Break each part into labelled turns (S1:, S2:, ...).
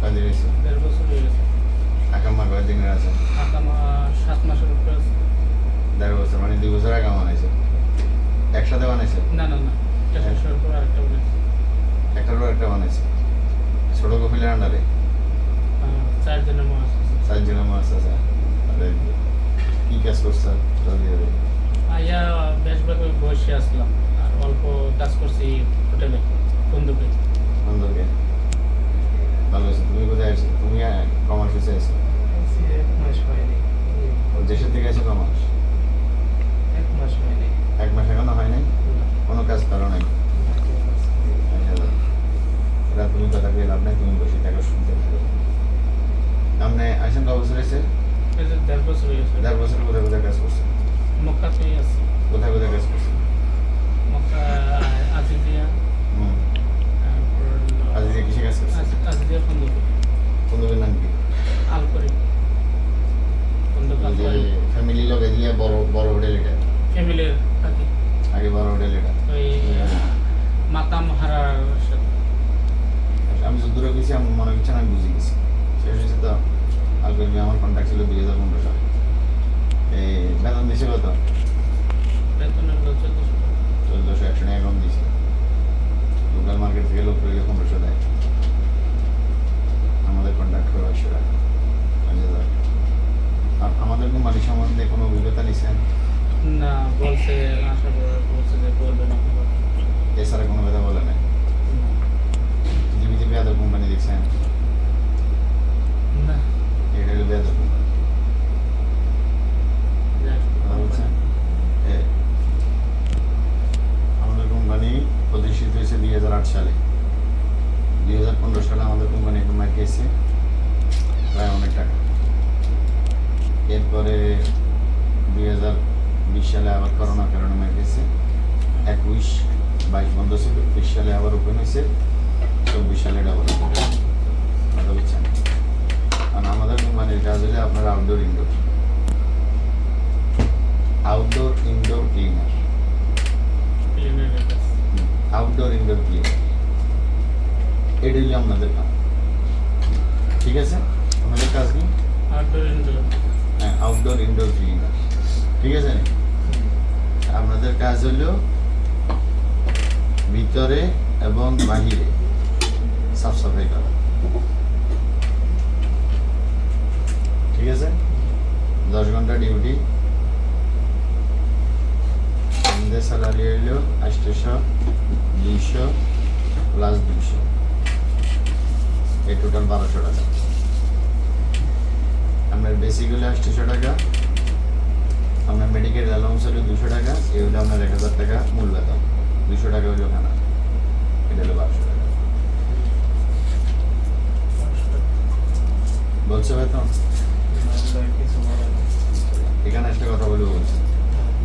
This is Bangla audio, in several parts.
S1: কয়দিন হয়েছে
S2: দেড় বছর হয়ে গেছে।
S1: আকামা কয়দিনের আছে?
S2: আকামা সাত মাসের উপরে আছে।
S1: দেড় বছর মানে দুই বছর আগে বানাইছে? একসাথে বানাইছে?
S2: না না একটা শেষের পর আরেকটা বানাইছে
S1: একটার পর একটা বানাইছে? ছোট কপিলের আন্ডারে?
S2: চার জনের
S1: মাছ চার জনের মাছ আছে আচ্ছা। কি কাজ করছে?
S2: আইয়া বেশ বয়সে আসলাম। আর অল্প কাজ করছি হোটেলে বন্ধুকে।
S1: বন্ধুকে? ভালো তুমি কোথায় আছো? তুমি কমার্সে আছো।
S2: এক মাস হয়নি।
S1: ও দেশের থেকে আছে কমার্স
S2: এক মাস হয়নি।
S1: এক মাস এখনও হয় নাই কোনো কাজ করো নাই? তুমি কথা কই লাভ নাই তুমি বসে থাকো শুনতে থাকো। আপনি আসেন কত বছর হয়েছে?
S2: দেড় বছর
S1: দেড় বছর কোথায় কোথায় কাজ করছেন
S2: মক্কাতেই আছি।
S1: কোথায় কোথায় কাজ করছেন
S2: মক্কা আজিজিয়া।
S1: বন্ধুদের নাম কি ফ্যামিলি লোক এদিকে বড় বড় হোটেল এটা
S2: ফ্যামিলির থাকি
S1: আগে বড় হোটেল এটা
S2: ওই মাতাম হারার
S1: আমি যত দূরে গেছি আমার মনে হচ্ছে না আমি বুঝে গেছি শেষ হয়েছে তো আলকবি আমার কন্ট্যাক্ট ছিল দুই হাজার পনেরো সালে এই বেতন দিছে কত
S2: বেতন হলো চোদ্দশো
S1: চোদ্দোশো একশো টাকা কম দিছে লোকাল মার্কেট থেকে লোক পনেরোশো দেয় পাঁচ হাজার আর আমাদের কোম্পানি সম্বন্ধে কোনো অভিজ্ঞতা নিছেন?
S2: না বলছে আশা বলছে যে বলবেন আপনি
S1: এছাড়া কোনো কথা বলে নাই? পৃথিবীতে বেয়াদব কোম্পানি দেখছেন?
S2: না।
S1: এটা হলো বেয়াদব কোম্পানি। আমাদের কোম্পানি প্রতিষ্ঠিত হয়েছে দুই হাজার আট সালে। দুই হাজার পনেরো সালে আমাদের গেছে। প্রায় অনেক টাকা। এরপরে দুই হাজার বিশ সালে আবার করোনার কারণে মার গেছে। একুশ বাইশ বন্ধ ছিল বিশ সালে আবার ওপেন হয়েছে। চব্বিশ সালে এটা আবার কথা বুঝছেন? কারণ আমাদের কোম্পানির কাজ হলে আপনার outdoor indoor outdoor indoor cleaner outdoor indoor cleaner এটা হলো আপনাদের কাজ ঠিক আছে আমাদের কাজ কি
S2: আউটডোর ইনডোর
S1: হ্যাঁ আউটডোর ইনডোর ক্লিনার ঠিক আছে আপনাদের কাজ হলো ভিতরে এবং বাহিরে সাফ সাফাই করা ঠিক আছে দশ ঘণ্টা ডিউটি আমাদের স্যালারি হইল আটশোশো দুইশো প্লাস দুইশো এই টোটাল বারোশো টাকা আপনার বেসিক হলো আটশোশো টাকা আপনার মেডিকেল অ্যালাউন্স হলো টাকা হলো আপনার এক হাজার টাকা মূল বেতন। দুশো টাকা হলো খানা এটা হলো বারোশো টাকা। বলছে বেতন? এখানে একটা কথা বলব বলছি।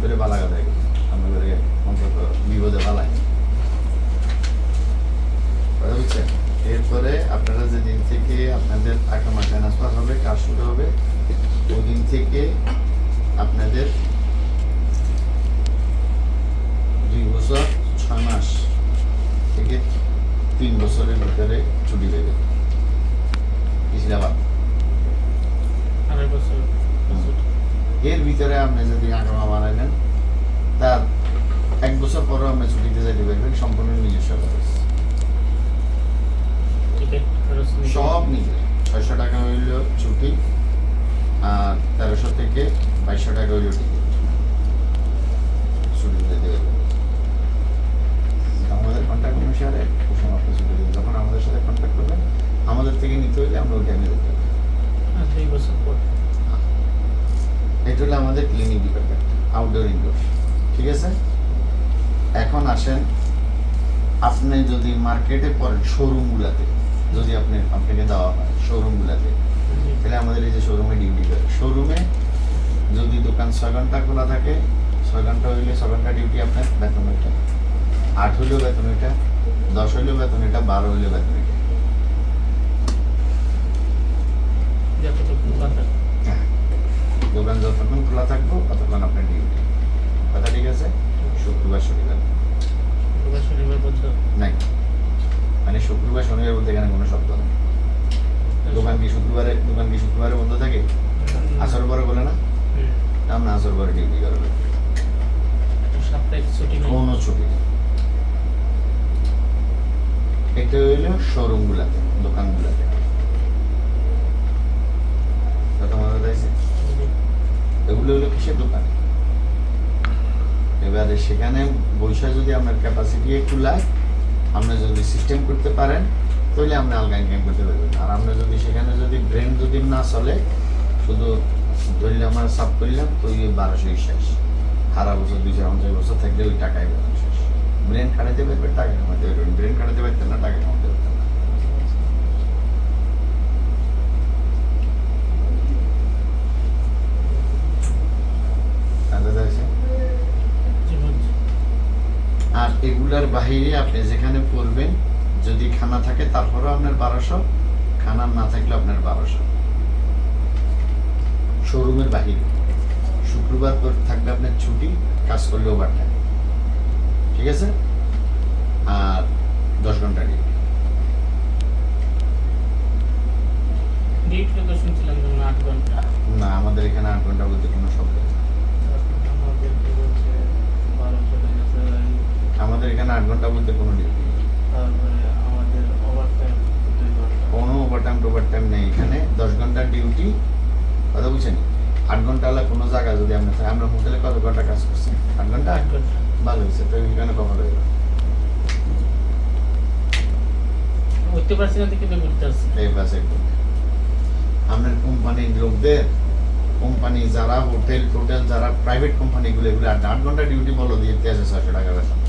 S1: ধরে বালা কথা আমরা করে অন্তত বিপদে বালাই। কথা বুঝছেন এরপরে আপনারা যেদিন থেকে আপনাদের টাকা ট্রান্সফার হবে, কাজ শুরু হবে ওই দিন থেকে আপনাদের দুই বছর ছয় মাস থেকে তিন বছরের ভিতরে ছুটি দেবে ইসলামাবাদ। এর ভিতরে আপনি যদি আগামা বানাইলেন তার এক বছর পরেও আপনি ছুটিতে যেতে পারবেন সম্পূর্ণ নিজস্ব খরচ। সব নিজের। ছয়শো টাকা হইল ছুটি আর তেরোশো থেকে বাইশশো টাকা হইল টিকিট ছুটিতে দেবে আমাদের কন্ট্যাক্ট অনুসারে ওই সময় আপনি ছুটি দেবেন যখন আমাদের সাথে কন্ট্যাক্ট করবেন আমাদের থেকে নিতে হইলে আমরা ওই টাইমে দিতে হবে
S2: আর দুই বছর পর
S1: এটা হলো আমাদের ক্লিনিক আউটডোর ঠিক আছে? এখন আসেন আপনি যদি মার্কেটে পড়েন শোরুমগুলাতে যদি আপনি আপনাকে দেওয়া হয় শোরুমগুলাতে তাহলে আমাদের এই যে শোরুমে ডিউটি করে শোরুমে যদি দোকান ছয় ঘণ্টা খোলা থাকে ছয় ঘণ্টা হইলে ছয় ঘণ্টা ডিউটি আপনার বেতন এটা আট হইলেও বেতন এটা দশ হইলেও বেতন এটা বারো হইলেও বেতন এটা
S2: যতটুকু কথা
S1: দোকান যতক্ষণ খোলা থাকব ততক্ষণ আপনার ডিউটি কথা ঠিক আছে শুক্রবার শনিবার
S2: রোববার শনিবার বন্ধ
S1: নাই মানে শুক্রবার শনিবার বলতে এখানে কোনো শব্দ নেই দোকান কি শুক্রবারে দোকান কি শুক্রবারে বন্ধ থাকে আসর পরে বলে না
S2: হুম।
S1: আমরা আসর পরে ডিউটি করবে
S2: নেই
S1: এটা হইল শোরুমগুলাতে, দোকানগুলাতে। এগুলো হলো কিসের দোকান? এবারে সেখানে বৈশা যদি আপনার ক্যাপাসিটি একটু লাগে, আপনি যদি সিস্টেম করতে পারেন, তাহলে আপনি আলগা ইনকাম করতে পারবেন। আর আপনি যদি সেখানে যদি ব্রেন যদি না চলে, শুধু ধরলে আমার সাপ করলাম, তো ওই বারোশোই শেষ। সারা বছর, দুই চার পঞ্চাশ বছর থাকলে ওই টাকাই বেতন শেষ। ব্রেন খাটাতে পারবেন টাকা কামাতে পারবেন ব্রেন খাটাতে পারতেন না টাকা কামাতে পারতেন না। আর এগুলার বাহিরে আপনি যেখানে পড়বেন, যদি খানা থাকে, তারপরেও আপনার বারোশো, খানা না থাকলে আপনার বারোশো। শোরুমের বাহিরে। শুক্রবার থাকবে আপনার ছুটি কাজ করলে ওভার টাইম ঠিক আছে? আর দশ ঘণ্টা ডিউটি না আমাদের এখানে আট ঘণ্টা বলতে কোনো শব্দ নেই।
S2: আমাদেরকে বলছে বারোশো টাকা স্যালারি
S1: আমাদের এখানে আট ঘণ্টা বলতে কোনো ডিউটি নেই
S2: তারপরে আমাদের ওভার টাইম দুই ঘণ্টা
S1: কোনো ওভারটাইম টোভারটাইম নেই এখানে দশ ঘণ্টার ডিউটি কথা বুঝছেন আট ঘণ্টা হলে কোনো জায়গা যদি আমরা থাকি আমরা হোটেলে কত ঘণ্টা কাজ করছি আট ঘণ্টা
S2: আট ঘণ্টা
S1: ভালো হয়েছে তো এখানে কখন রইল
S2: উঠতে পারছি না দেখে তো ঘুরতে আসছি।
S1: এই আপনার কোম্পানির লোকদের, কোম্পানি যারা হোটেল, টোটেল যারা প্রাইভেট কোম্পানিগুলো এগুলো আট ঘণ্টা ডিউটি বলো দিতে আছে ছয়শো টাকা বেতন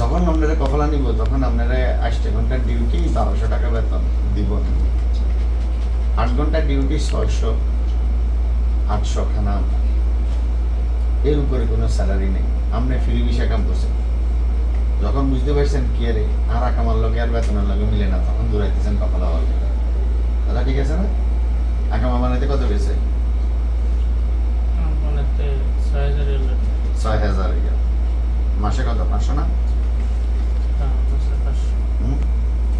S1: যখন আপনারা কখলা নিব, তখন আপনারা আটটা ঘণ্টার ডিউটি বারোশো টাকা বেতন দিব। আট ঘণ্টা ডিউটি ছয়শো, আটশো খানা। এর উপরে কোনো স্যালারি নেই। আপনি ফ্রি ভিসা কাম করছেন যখন বুঝতে পারছেন কি আরে আর আকামার লগে আর বেতনের লগে মিলে না তখন দৌড়াইতেছেন কপালা হওয়ার। কথা ঠিক আছে না? আকামা বানাইতে কত
S2: মনেতে ছয় হাজার।
S1: মাসে কত? পাঁচশো না?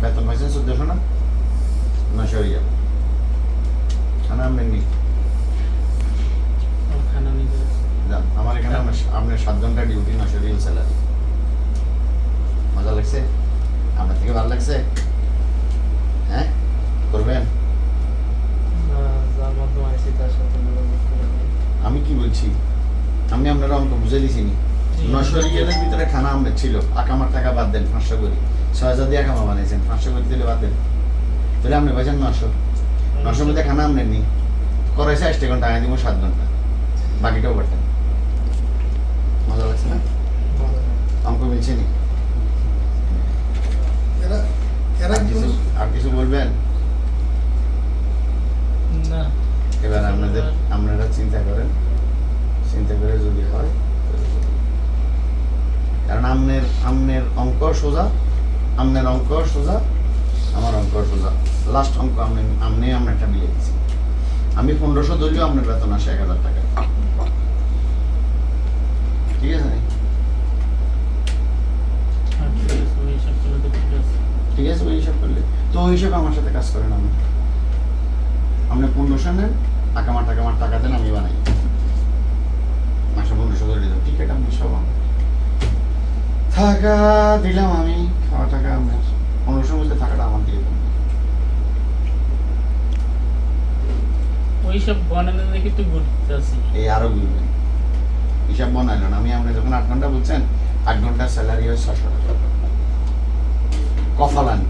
S1: বেতন পাইছেন চোদ্দশো না? নশো ইয়া খানা আপনি নি
S2: আমার খানা নিজে
S1: যান আমার এখানে আপনার আপনার সাত ঘণ্টা ডিউটি নশো রিয়েল স্যালারি মজা লাগছে আপনার থেকে ভালো লাগছে হ্যাঁ করবেন
S2: যার মাধ্যমে আইসি তার সাথে যোগাযোগ করে নিই।
S1: আমি কি বলছি আমি আপনারা অঙ্ক বুঝে দিছি নি
S2: জি।
S1: নশো রিয়েলের ভিতরে খানা আমাদের ছিল আকামার টাকা বাদ দেন পাঁচশো করি। ছয় হাজার দিয়ে আকামা বানাইছেন পাঁচশো করে দিলে বাদ দেন। তাহলে আপনি পাইছেন নশো নশোর মধ্যে খানা আপনার নি। করাইছে আটটা ঘণ্টা আগে দিব সাত ঘণ্টা। বাকিটাও পারতেন মজা লাগছে না? অঙ্ক মিলছে নি। আর কিছু বলবেন?
S2: না।
S1: এবার আপনাদের আপনারা চিন্তা করেন চিন্তা করে যদি হয় তাহলে বলুন। কারণ আমনের আমনের অঙ্ক সোজা আমনের অঙ্ক সোজা আমার অঙ্ক সোজা। লাস্ট অঙ্ক আপনি আমনি আমরা একটা মিলে দিচ্ছি আমি পনেরোশো ধরলেও আপনার বেতন আসে এক হাজার টাকা ঠিক আছে
S2: হ্যাঁ, ঠিক আছে, ওই হিসাব করলে তো ঠিক আছে।
S1: ঠিক আছে ওই হিসাব করলে। তো ওই হিসাবে আমার সাথে কাজ করেন আপনি। আপনি পনেরোশো নেন আকামার টাকামার টাকা দেন আমি বানাই। মাসে পনেরোশো ধরে দিলাম টিকিট আমি সব আমার। থাকা দিলাম আমি খাওয়া টাকা আমার পনেরোশোর মধ্যে থাকাটা আমার দিয়ে দেবেন
S2: ওই সব বনানো দেখে তো ঘুরতে আসি
S1: এই আরও হিসাব বানাইল না। আমি আপনি যখন আট ঘণ্টা বলছেন আট ঘণ্টার স্যালারি হয় ছশো টাকা। কফালান।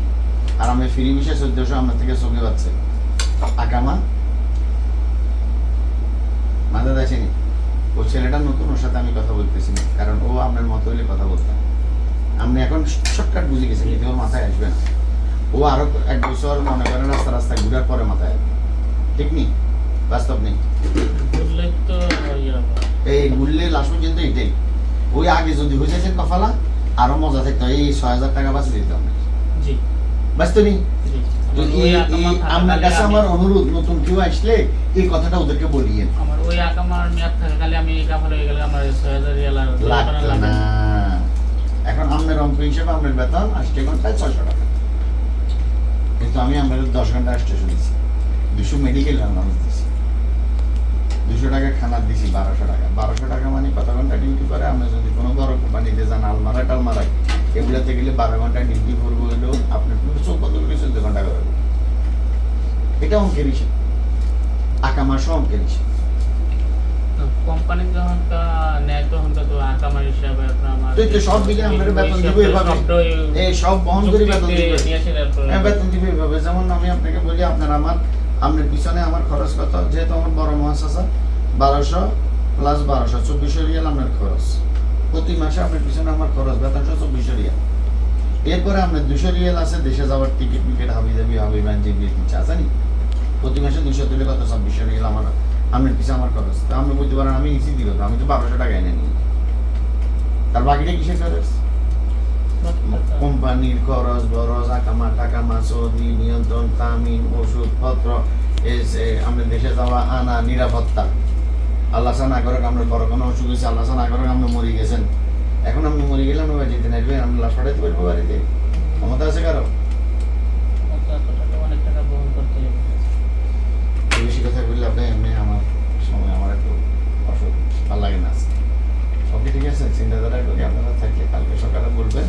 S1: আর আমি ফ্রি বিষয়ে চোদ্দশো আপনার থেকে চোখে পাচ্ছে। আকামা? মাথা দেখেনি ও ছেলেটা নতুন ওর সাথে আমি কথা বলতেছি না। কারণ ও আপনার মতো হলে কথা বলতাম। আপনি এখন শর্টকাট বুঝে গেছেন কিন্তু ওর মাথায় আসবে না। ও আরও এক বছর মনে করেন রাস্তা রাস্তা ঘুরার পরে মাথায় আসবে। ঠিক নেই বাস্তব নেই।
S2: ইয়ে।
S1: এই ঘুরলে লাস্ট পর্যন্ত এটাই। ওই আগে যদি হয়ে যেতেন কফালা আরও মজা থাকতো। এই ছয় হাজার টাকা বাঁচিয়ে
S2: থাকাকালে
S1: আপনার কাছে
S2: আমি-
S1: আমার অনুরোধ নতুন কেউ আসলে এই কথাটা ওদেরকে বলিয়েন।
S2: আমার ওই আকামার মেয়াদ থাকাকালে আমি কাভার হয়ে গেলে আমার ছয় হাজার
S1: লাগতো না। শিক্ষক হিসেবে আমার বেতন আষ্টে ঘন্টায় ছশো টাকা। কিন্তু আমি আমরা দশ ঘণ্টা আষ্টে শুনেছি দুশো মেডিকেল অ্যালাউন্স দিছি। দুশো টাকা খানা দিছি, বারোশো টাকা। বারোশো টাকা মানে কত ঘণ্টা ডিউটি করে? আমরা যদি কোনো বড় কোম্পানিতে যান, আলমারা টালমারা, এগুলোতে গেলে বারো ঘণ্টা ডিউটি করব হলেও আপনি চোখ বন্ধ করে চোদ্দ ঘণ্টা করে। এটা অঙ্কের হিসেব। আঁকা মাসও অঙ্কের হিসেব।
S2: কোম্পানি যখন নেয় তখন তো আকামার হিসাবে আপনার
S1: তুই তো সব দিকে আমরা বেতন দিব এভাবে। এই সব বহন করে বেতন দিবে। হ্যাঁ বেতন দিবে এভাবে। যেমন আমি আপনাকে বলি আপনার আমার আপনার পিছনে আমার খরচ কত? যেহেতু আমার বড় মহাশাসা বারোশো প্লাস বারোশো চব্বিশশো রিয়াল আপনার খরচ। প্রতি মাসে আপনার পিছনে আমার খরচ বেতন চব্বিশশো রিয়াল। এরপরে আপনার দুশো রিয়াল আছে দেশে যাওয়ার টিকিট মিকেট হাবি দাবি হাবি ম্যান যে বিয়ে দিচ্ছে আছে নি প্রতি মাসে দুশো তুলে কত? চব্বিশশো রিয়াল আমার। আপনার পিছনে আমার খরচ। তো আপনি বলতে পারেন আমি ইসি দিল আমি তো বারোশো টাকা এনে নিই। তার বাকিটা কিসের খরচ? কোম্পানির খরচ বরজ আকামা টাকামা সৌদি নিয়ন্ত্রণ তামিন ওষুধপত্র এসে আমরা দেশে যাওয়া আনা নিরাপত্তা। আল্লাহ না করে আমরা বড় কোনো অসুখ হয়েছে আল্লাহ না করে আমরা মরে গেছেন। এখন আমি মরে গেলে আমরা যেতে নাইবে আমি লাশ পাঠাইতে পারব বাড়িতে? ক্ষমতা আছে
S2: কারও? টাকা
S1: বেশি কথা বললে আপনি এমনি আমার সময় আমার একটু অসুখ ভালো লাগে না। সব ঠিক আছে চিন্তাধারা করি আপনারা থাকলে কালকে সকালে বলবেন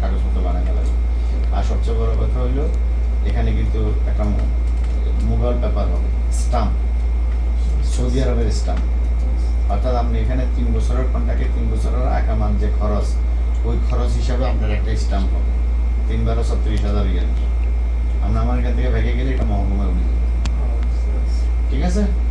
S1: কাগজপত্র বানাতে লাগবে আর সবচেয়ে বড় কথা হইল এখানে কিন্তু একটা মুঘল পেপার হবে স্টাম্প সৌদি আরবের স্টাম্প। অর্থাৎ আপনি এখানে তিন বছরের কন্ট্রাক্টে তিন বছরের আকামান যে খরচ ওই খরচ হিসাবে আপনার একটা স্টাম্প হবে। তিন বারো ছত্রিশ হাজার রিয়াল। আমরা আমার এখান থেকে ভেঙে গেলে এটা মহকুমায় উঠে যাবে। ঠিক আছে? ওকে